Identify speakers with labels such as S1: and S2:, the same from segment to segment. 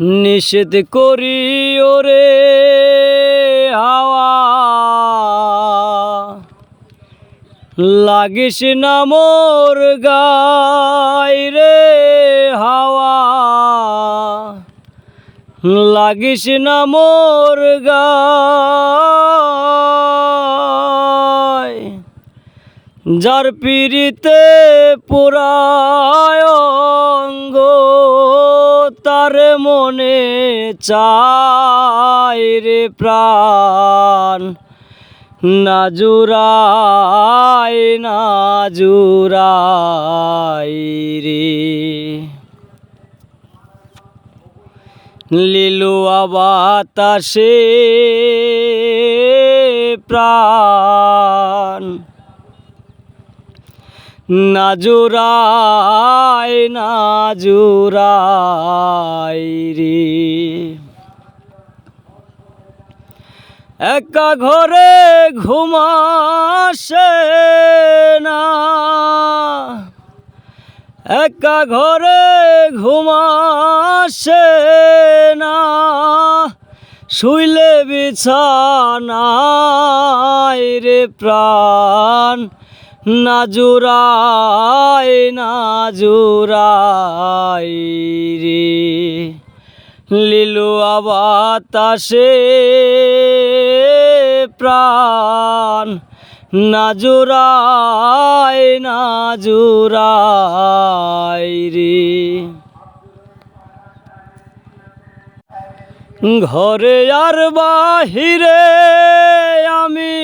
S1: নিষেধ করি ওরে হাওয়া। লাগিস না মোর গাই রে হাওয়া। লাগিস না মোর গায় যার পিড়িতে পুরায়ঙ্গ তার মনে চাই রে প্রাণ। না জুরাই না জুরাই রে। লিলুয়া বাতাসে প্রাণ। নাজুরাই নাজুরাই রে। একা ঘরে ঘুমাসে না। একা ঘরে ঘুমাসে না। শুইলে বিছানায় রে প্রাণ। না জুরাই না জুরাই রে। লিলু বাতাসে প্রাণ, না জুরাই না জুরাই রে। ঘরে আর বাহিরে আমি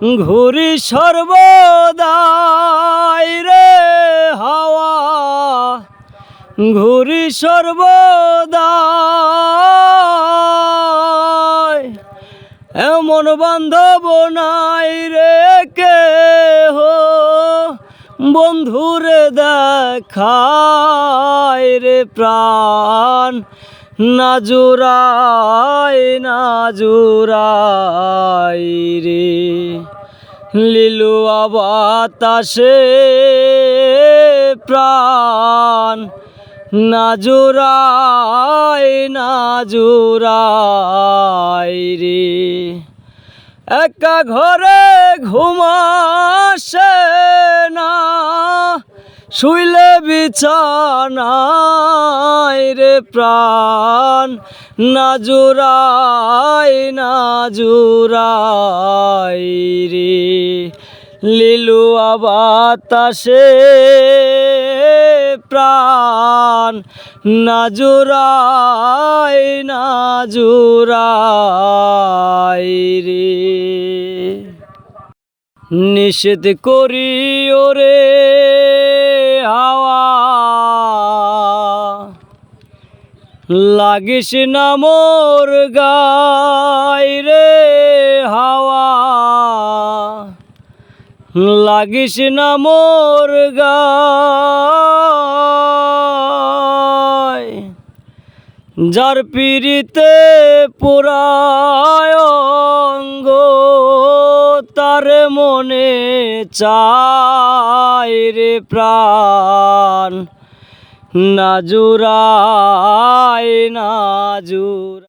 S1: ঘুরি সর্বদাই রে হাওয়া। ঘুরি সর্বদাই। এমন বান্ধব নাই রে কে বন্ধুরে দেখায় রে প্রাণ, না জুরাই না জুরাই রে। লিলু বাতাসে প্রাণ, না জুরাই না জুরাই রে। একা ঘরে ঘুমাসে না, শুইলে বিছানায় রে প্রাণ, না জুরাই না জুরাই রে। লিলু বাতাসে প্রাণ। না জুরাই না জুরাই রে। নিষেধ করি ওরে হাওয়া। লাগিস না মোর গাই রে হাওয়া। লাগিস না মোর গায় যার পিড়িতে পুরায়ঙ্গ তার মনে চায় প্রাণ। নাজুরাই নাজুর জুর